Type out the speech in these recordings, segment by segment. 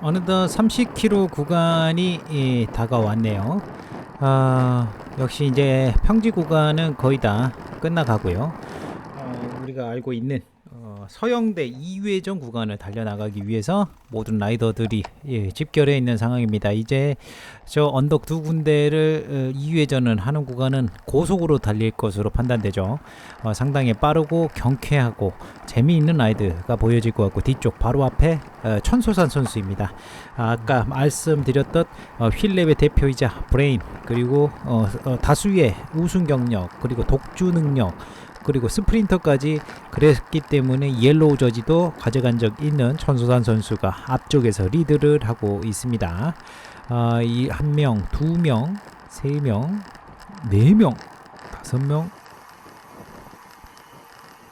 어느덧 30km 구간이 예, 다가왔네요. 아, 역시 이제 평지 구간은 거의 다 끝나가고요. 어, 우리가 알고 있는 어, 서영대 2회전 구간을 달려나가기 위해서 모든 라이더들이 예, 집결해 있는 상황입니다. 이제 저 언덕 두 군데를 어, 2회전을 하는 구간은 고속으로 달릴 것으로 판단되죠. 어, 상당히 빠르고 경쾌하고 재미있는 라이드가 보여질 것 같고 뒤쪽 바로 앞에 어, 천소산 선수입니다. 아, 아까 말씀드렸던 어, 휠랩의 대표이자 브레인 그리고 어, 어, 다수의 우승 경력 그리고 독주 능력 그리고 스프린터까지 그랬기 때문에 옐로우 저지도 가져간 적 있는 천소산 선수가 앞쪽에서 리드를 하고 있습니다. 아, 이한 명, 두 명, 세 명, 네 명, 다섯 명,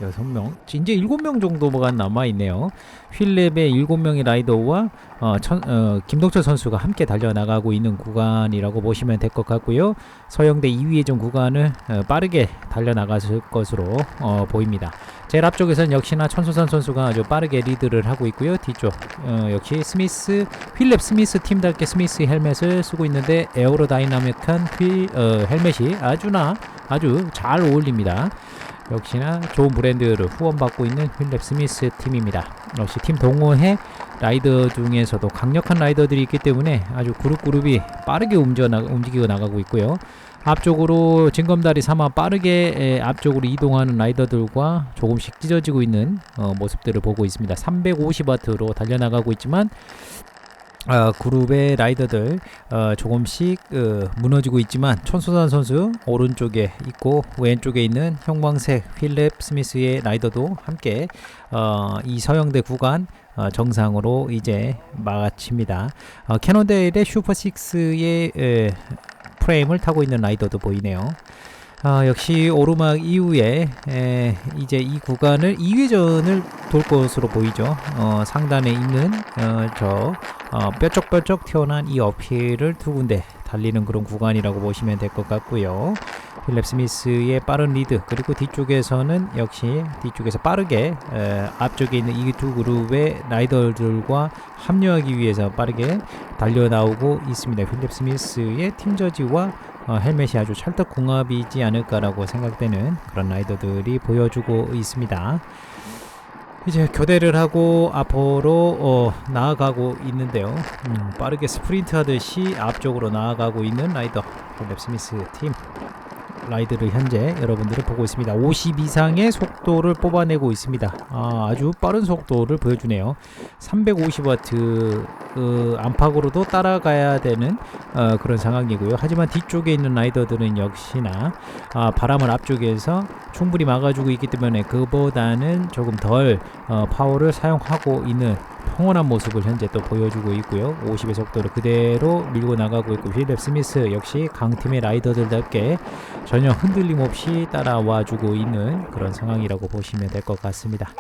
여섯 명, 이제 일곱 명 정도가 남아 있네요. 휠랩의 일곱 명의 라이더와 어, 천, 어, 김동철 선수가 함께 달려나가고 있는 구간이라고 보시면 될 것 같고요. 서영대 2위의 구간을 어, 빠르게 달려나갔을 것으로 어, 보입니다. 제일 앞쪽에서는 역시나 천소산 선수가 아주 빠르게 리드를 하고 있고요. 뒤쪽 어, 역시 스미스 휠랩 스미스 팀답게 스미스 헬멧을 쓰고 있는데 에어로다이나믹한 휠 어, 헬멧이 아주나 아주 잘 어울립니다. 역시나 좋은 브랜드를 후원받고 있는 휠랩 스미스 팀입니다. 역시 팀 동호회 라이더 중에서도 강력한 라이더들이 있기 때문에 아주 그룹 그룹이 빠르게 움직이고 나가고 있고요. 앞쪽으로 징검다리 삼아 빠르게 에, 앞쪽으로 이동하는 라이더들과 조금씩 찢어지고 있는 어, 모습들을 보고 있습니다. 350와트로 달려나가고 있지만 어, 그룹의 라이더들 어, 조금씩 어, 무너지고 있지만 천수산 선수 오른쪽에 있고 왼쪽에 있는 형광색 휠랩 스미스의 라이더도 함께 어, 이 서영대 구간 어, 정상으로 이제 마칩니다. 어, 캐논데일의 슈퍼6의 에, 프레임을 타고 있는 라이더도 보이네요. 아, 역시 오르막 이후에 에, 이제 이 구간을 2회전을 돌 것으로 보이죠. 어, 상단에 있는 어, 저 어, 뾰족뾰족 튀어나온 이 어필을 두 군데 달리는 그런 구간이라고 보시면 될 것 같고요. 필립 스미스의 빠른 리드 그리고 뒤쪽에서는 역시 뒤쪽에서 빠르게 에, 앞쪽에 있는 이 두 그룹의 라이더들과 합류하기 위해서 빠르게 달려 나오고 있습니다. 필립 스미스의 팀 저지와 어, 헬멧이 아주 찰떡궁합이지 않을까라고 생각되는 그런 라이더들이 보여주고 있습니다. 이제 교대를 하고 앞으로 어, 나아가고 있는데요. 음, 빠르게 스프린트 하듯이 앞쪽으로 나아가고 있는 라이더 랩 스미스 팀 라이드를 현재 여러분들은 보고 있습니다. 50 이상의 속도를 뽑아내고 있습니다. 아, 아주 빠른 속도를 보여주네요. 350와트 어, 안팎으로도 따라가야 되는 어, 그런 상황이고요. 하지만 뒤쪽에 있는 라이더들은 역시나 아, 바람을 앞쪽에서 충분히 막아주고 있기 때문에 그보다는 조금 덜 어, 파워를 사용하고 있는 평온한 모습을 현재 또 보여주고 있고요. 50의 속도를 그대로 밀고 나가고 있고 힐랩 스미스 역시 강팀의 라이더들답게 전혀 흔들림 없이 따라와 주고 있는 그런 상황이라고 보시면 될 것 같습니다.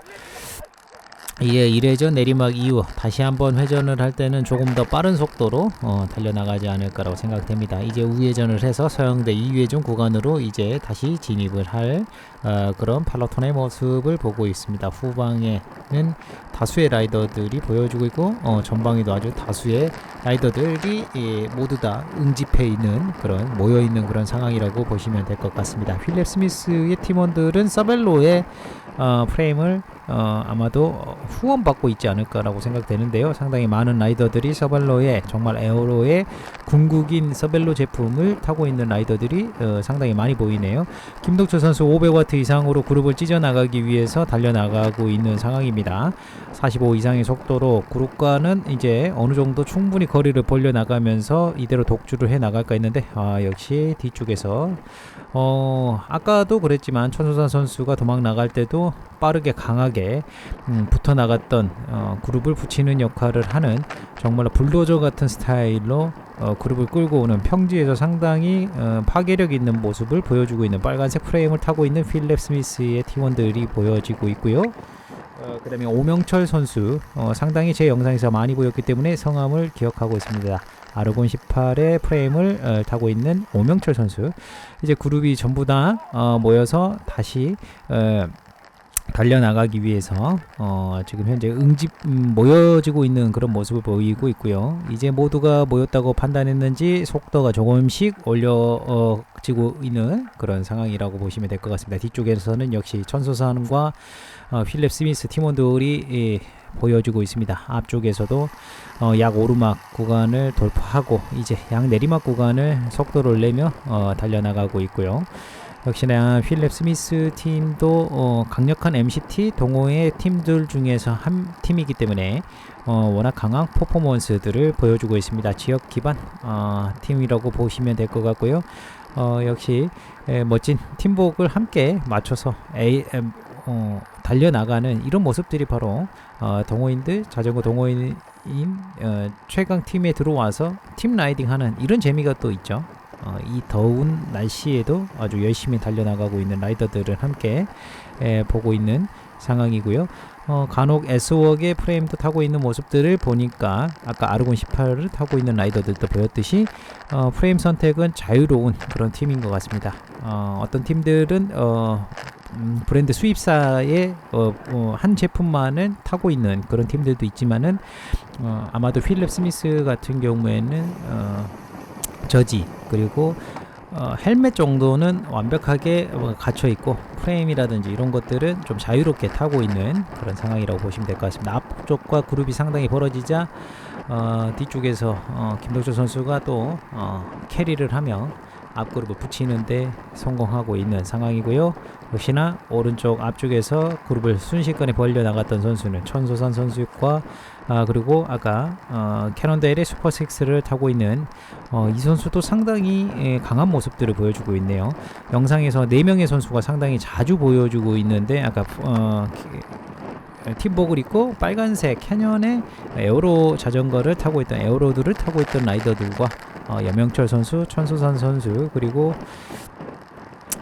이에 1회전 내리막 이후 다시 한번 회전을 할 때는 조금 더 빠른 속도로 어, 달려나가지 않을까라고 생각됩니다. 이제 우회전을 해서 서영대 2회전 구간으로 이제 다시 진입을 할 어, 그런 팔로톤의 모습을 보고 있습니다. 후방에는 다수의 라이더들이 보여주고 있고 어, 전방에도 아주 다수의 라이더들이 예, 모두 다 응집해 있는 그런 모여 있는 그런 상황이라고 보시면 될 것 같습니다. 휠랩 스미스의 팀원들은 서벨로의 어, 프레임을 어, 아마도 후원받고 있지 않을까라고 생각되는데요. 상당히 많은 라이더들이 서벨로의 정말 에어로의 궁극인 서벨로 제품을 타고 있는 라이더들이 어, 상당히 많이 보이네요. 김덕철 선수 500와트 이상으로 그룹을 찢어 나가기 위해서 달려 나가고 있는 상황입니다. 45 이상의 속도로 그룹과는 이제 어느 정도 충분히 거리를 벌려 나가면서 이대로 독주를 해 나갈까 했는데 아 역시 뒤쪽에서 어 아까도 그랬지만 천소산 선수가 도망 나갈 때도 빠르게 강하게 음, 붙어 나갔던 어, 그룹을 붙이는 역할을 하는 정말 불도저 같은 스타일로 어, 그룹을 끌고 오는 평지에서 상당히 어, 파괴력 있는 모습을 보여주고 있는 빨간색 프레임을 타고 있는 필랩 스미스의 팀원들이 보여지고 있고요. 어, 그 다음에 오명철 선수 어, 상당히 제 영상에서 많이 보였기 때문에 성함을 기억하고 있습니다. 아르곤 18의 프레임을 어, 타고 있는 오명철 선수. 이제 그룹이 전부 다 어, 모여서 다시 어, 달려나가기 위해서 어, 지금 현재 응집 음, 모여지고 있는 그런 모습을 보이고 있고요. 이제 모두가 모였다고 판단했는지 속도가 조금씩 올려지고 있는 그런 상황이라고 보시면 될 것 같습니다. 뒤쪽에서는 역시 천소산과 어, 필립 스미스 팀원들이 예, 보여주고 있습니다. 앞쪽에서도 어, 약 오르막 구간을 돌파하고 이제 양 내리막 구간을 속도를 내며 어, 달려나가고 있고요. 역시나 필립 스미스 팀도 어, 강력한 MCT 동호회 팀들 중에서 한 팀이기 때문에 어, 워낙 강한 퍼포먼스들을 보여주고 있습니다. 지역 기반 어, 팀이라고 보시면 될 것 같고요. 어, 역시 에, 멋진 팀복을 함께 맞춰서 A, em, 어, 달려나가는 이런 모습들이 바로 어, 동호인들 자전거 동호인인 어, 최강 팀에 들어와서 팀 라이딩하는 이런 재미가 또 있죠. 어, 이 더운 날씨에도 아주 열심히 달려나가고 있는 라이더들을 함께 에, 보고 있는 상황이고요. 어, 간혹 S웍의 프레임도 타고 있는 모습들을 보니까 아까 아르곤 18을 타고 있는 라이더들도 보였듯이 어, 프레임 선택은 자유로운 그런 팀인 것 같습니다. 어, 어떤 팀들은 어, 음, 브랜드 수입사의 어, 어, 한 제품만을 타고 있는 그런 팀들도 있지만은 어, 아마도 필립 스미스 같은 경우에는 어, 저지 그리고 어, 헬멧 정도는 완벽하게 어, 갇혀 있고 프레임이라든지 이런 것들은 좀 자유롭게 타고 있는 그런 상황이라고 보시면 될 것 같습니다. 앞쪽과 그룹이 상당히 벌어지자 어, 뒤쪽에서 어, 김덕조 선수가 또 어, 캐리를 하며 앞그룹을 붙이는데 성공하고 있는 상황이고요. 역시나 오른쪽 앞쪽에서 그룹을 순식간에 벌려 나갔던 선수는 천소산 선수과 아, 그리고 아까 어, 캐논데일의 슈퍼식스를 타고 있는 어, 이 선수도 상당히 예, 강한 모습들을 보여주고 있네요. 영상에서 4명의 선수가 상당히 자주 보여주고 있는데 아까 어, 키- 팀복을 입고 빨간색 캐년의 에어로 자전거를 타고 있던 에어로드를 타고 있던 라이더들과 어, 여명철 선수, 천수산 선수 그리고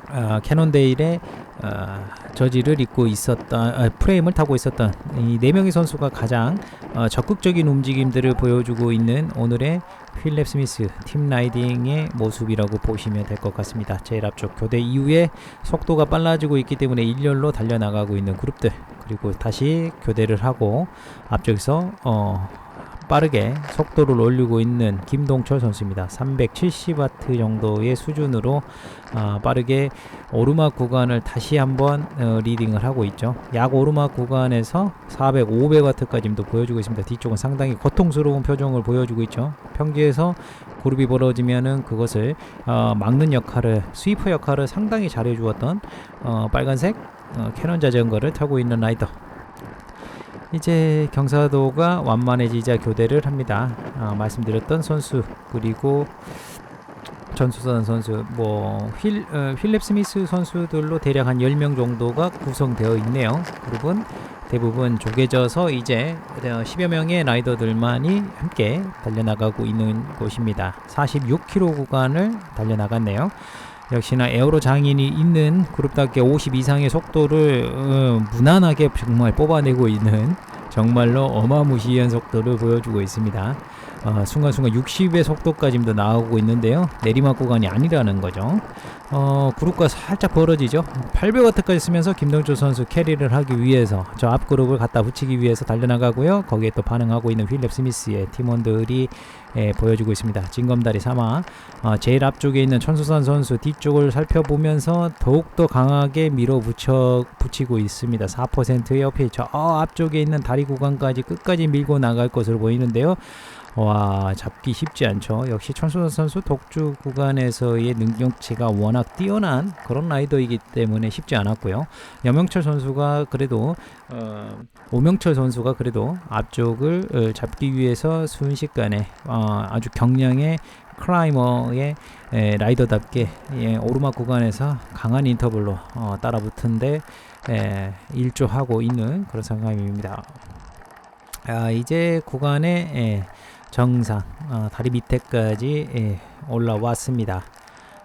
아, 캐논데일의 어, 저지를 입고 있었던 아, 프레임을 타고 있었던 이 네 명의 선수가 가장 어, 적극적인 움직임들을 보여주고 있는 오늘의 필립 스미스 팀 라이딩의 모습이라고 보시면 될 것 같습니다. 제일 앞쪽 교대 이후에 속도가 빨라지고 있기 때문에 일렬로 달려나가고 있는 그룹들 그리고 다시 교대를 하고 앞쪽에서 어, 빠르게 속도를 올리고 있는 김동철 선수입니다. 370와트 정도의 수준으로 아, 빠르게 오르막 구간을 다시 한번 어, 리딩을 하고 있죠. 약 오르막 구간에서 400, 500와트까지도 보여주고 있습니다. 뒤쪽은 상당히 고통스러운 표정을 보여주고 있죠. 평지에서 그룹이 벌어지면은 그것을 어, 막는 역할을 스위퍼 역할을 상당히 잘해 주었던 어, 빨간색 어, 캐논 자전거를 타고 있는 라이더 이제 경사도가 완만해지자 교대를 합니다. 아, 말씀드렸던 선수 그리고 전수선 선수 뭐 휠, 어, 휠랩 스미스 선수들로 대략 한 10명 정도가 구성되어 있네요. 그룹은 대부분 조개져서 이제 10여 명의 라이더들만이 함께 달려나가고 있는 곳입니다. 46km 구간을 달려나갔네요. 역시나 에어로 장인이 있는 그룹답게 50 이상의 속도를 어, 무난하게 정말 뽑아내고 있는 정말로 어마무시한 속도를 보여주고 있습니다. 어, 순간순간 60의 속도까지도 나오고 있는데요. 내리막 구간이 아니라는 거죠. 어, 그룹과 살짝 벌어지죠. 800와트까지 쓰면서 김동철 선수 캐리를 하기 위해서 저 앞 그룹을 갖다 붙이기 위해서 달려나가고요. 거기에 또 반응하고 있는 휠랩 스미스의 팀원들이 예, 보여주고 있습니다. 진검다리 삼아 어, 제일 앞쪽에 있는 천수산 선수 뒤쪽을 살펴보면서 더욱더 강하게 밀어붙여 붙이고 있습니다. 4%의 옆에 저 앞쪽에 있는 다리 구간까지 끝까지 밀고 나갈 것으로 보이는데요. 와 잡기 쉽지 않죠. 역시 천수산 선수 독주 구간에서의 능력치가 워낙 뛰어난 그런 라이더이기 때문에 쉽지 않았고요. 여명철 선수가 그래도 어, 오명철 선수가 그래도 앞쪽을 어, 잡기 위해서 순식간에 어, 아주 경량의 크라이머의 에, 라이더답게 예, 오르막 구간에서 강한 인터벌로 어, 따라붙은데 에, 일조하고 있는 그런 상황입니다. 아, 이제 구간의 에, 정상 어, 다리 밑에까지 에, 올라왔습니다.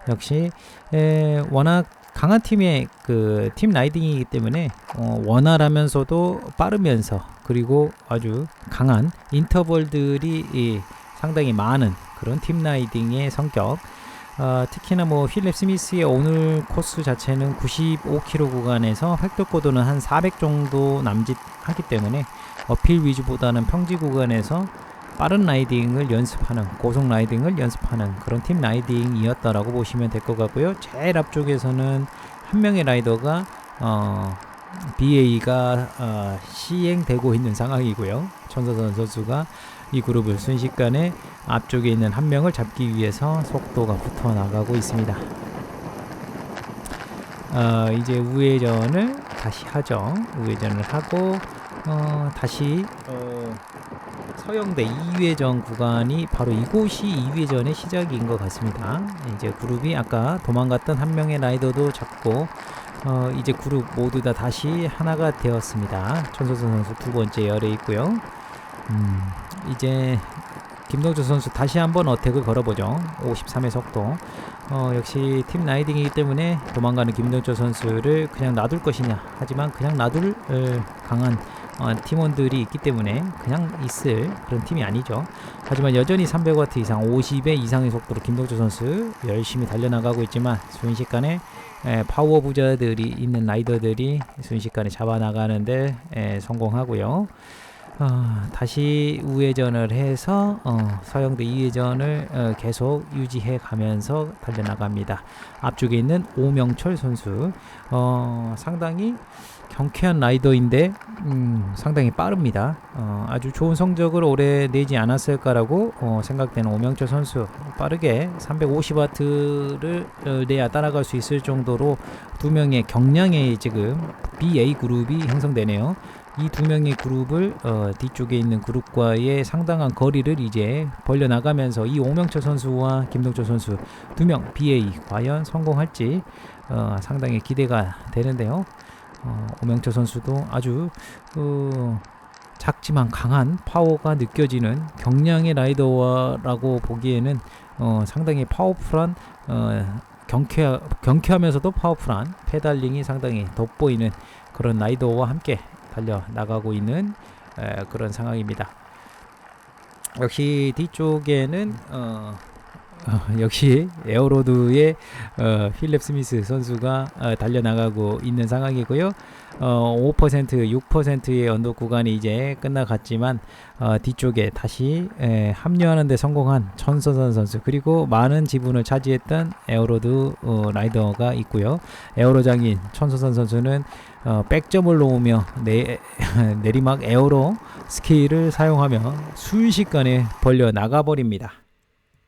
역시 에, 워낙 강한 팀의 그 팀 라이딩이기 때문에 어, 원활하면서도 빠르면서 그리고 아주 강한 인터벌들이 이, 상당히 많은 그런 팀 라이딩의 성격 어, 특히나 뭐 필립 스미스의 오늘 코스 자체는 95km 구간에서 획득 고도는 한 400 정도 남짓하기 때문에 어필 위주보다는 평지 구간에서 빠른 라이딩을 연습하는 고속 라이딩을 연습하는 그런 팀 라이딩이었다라고 보시면 될 것 같고요. 제일 앞쪽에서는 한 명의 라이더가 어, BA가 어, 시행되고 있는 상황이고요. 천서선 선수가 이 그룹을 순식간에 앞쪽에 있는 한 명을 잡기 위해서 속도가 붙어 나가고 있습니다. 어, 이제 우회전을 다시 하죠. 우회전을 하고 어, 다시 어, 서영대 2회전 구간이 바로 이곳이 2회전의 시작인 것 같습니다. 이제 그룹이 아까 도망갔던 한 명의 라이더도 잡고 어, 이제 그룹 모두 다 다시 하나가 되었습니다. 천소선 선수 두 번째 열에 있고요. 음, 이제 김동주 선수 다시 한번 어택을 걸어보죠. 53의 속도. 어, 역시 팀 라이딩이기 때문에 도망가는 김동주 선수를 그냥 놔둘 것이냐. 하지만 그냥 놔둘 어, 강한 어, 팀원들이 있기 때문에 그냥 있을 그런 팀이 아니죠. 하지만 여전히 300와트 이상, 50의 이상의 속도로 김동주 선수 열심히 달려나가고 있지만 순식간에 에, 파워 부자들이 있는 라이더들이 순식간에 잡아나가는데 에, 성공하고요. 어, 다시 우회전을 해서 어, 서영대 2회전을 어, 계속 유지해 가면서 달려나갑니다. 앞쪽에 있는 오명철 선수 어, 상당히 경쾌한 라이더인데 음, 상당히 빠릅니다. 어, 아주 좋은 성적을 올해 내지 않았을까라고 어, 생각되는 오명철 선수 빠르게 350와트를 어, 내야 따라갈 수 있을 정도로 두 명의 경량의 지금 BA 그룹이 형성되네요. 이 두 명의 그룹을 어, 뒤쪽에 있는 그룹과의 상당한 거리를 이제 벌려 나가면서 이 오명철 선수와 김동철 선수 두 명 BA 과연 성공할지 어, 상당히 기대가 되는데요. 어, 오명철 선수도 아주 어, 작지만 강한 파워가 느껴지는 경량의 라이더라고 보기에는 어, 상당히 파워풀한 어, 경쾌 경쾌하면서도 파워풀한 페달링이 상당히 돋보이는 그런 라이더와 함께 달려 나가고 있는 에, 그런 상황입니다. 역시 뒤쪽에는 어, 어, 역시 에어로드의 어, 필립 스미스 선수가 어, 달려나가고 있는 상황이고요. 어, 5% 6%의 언덕 구간이 이제 끝나갔지만 어, 뒤쪽에 다시 에, 합류하는데 성공한 천서선 선수 그리고 많은 지분을 차지했던 에어로드 어, 라이더가 있고요. 에어로 장인 천서선 선수는 어, 백점을 놓으며 내, 내리막 에어로 스키를 사용하며 순식간에 벌려 나가버립니다.